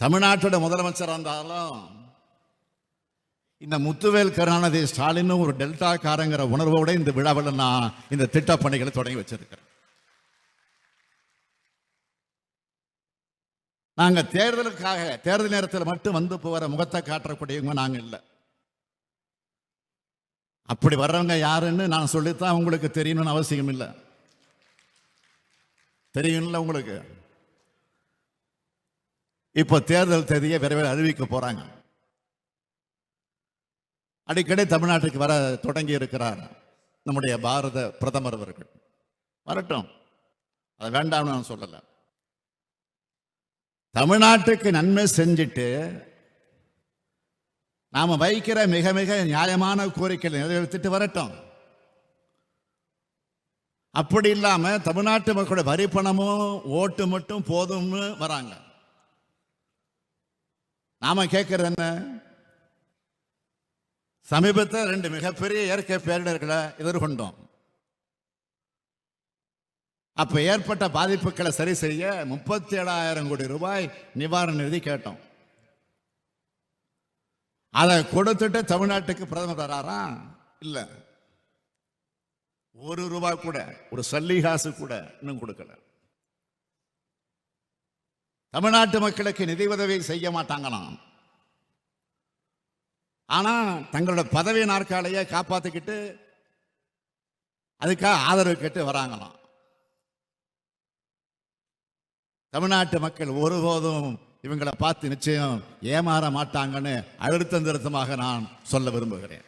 தமிழ்நாட்டோட முதலமைச்சர் இருந்தாலும் இந்த முத்துவேல் கருணாநிதி ஸ்டாலின் ஒரு டெல்டாக்காரங்கிற உணர்வோட இந்த விழாவில் நான் இந்த திட்டப் பணிகளை தொடங்கி வச்சிருக்கிறேன். நாங்க தேர்தலுக்காக தேர்தல் நேரத்தில் மட்டும் வந்து போகிற முகத்தை காட்டக்கூடியவங்க நாங்க இல்லை. அப்படி வர்றவங்க யாருன்னு நான் சொல்லித்தான் உங்களுக்கு தெரியணும்னு அவசியம் இல்லை தெரியும்ல உங்களுக்கு? இப்போ தேர்தல் தேதியை விரைவில் அறிவிக்க போறாங்க. அடிக்கடி தமிழ்நாட்டுக்கு வர தொடங்கி இருக்கிறார் நம்முடைய பாரத பிரதமர் அவர்கள். வரட்டும். அது வேண்டாம்னு நான் சொல்லலை. தமிழ்நாட்டுக்கு நன்மை செஞ்சுட்டு நாம வைக்கிற மிக மிக நியாயமான கோரிக்கைகளை நிறைவேற்றிட்டு வரட்டும். அப்படி இல்லாம தமிழ்நாட்டு மக்களோட வரி பணமும் ஓட்டு மட்டும் போதும்னு வராங்க. நாம கேட்கறது என்ன? சமீபத்தில் ரெண்டு மிகப்பெரிய இயற்கை பேரிடர்களை எதிர்கொண்டோம். அப்ப ஏற்பட்ட பாதிப்புகளை சரி செய்ய முப்பத்தி ஏழாயிரம் கோடி ரூபாய் நிவாரண நிதி கேட்டோம். அதை கொடுத்துட்டு தமிழ்நாட்டுக்கு பிரதமர் வராரா? இல்ல. ஒரு ரூபாய் கூட ஒரு சல்லிகாசு கூட இன்னும் கொடுக்கல. தமிழ்நாட்டு மக்களுக்கு நிதி உதவி செய்ய மாட்டாங்களாம். ஆனா தங்களோட பதவி நாற்காலையை காப்பாத்திக்கிட்டு அதுக்காக ஆதரவு கேட்டு வராங்களாம். தமிழ்நாட்டு மக்கள் ஒருபோதும் இவங்களை பார்த்து நிச்சயம் ஏமாற மாட்டாங்கன்னு அழுத்தந்திருத்தமாக நான் சொல்ல விரும்புகிறேன்.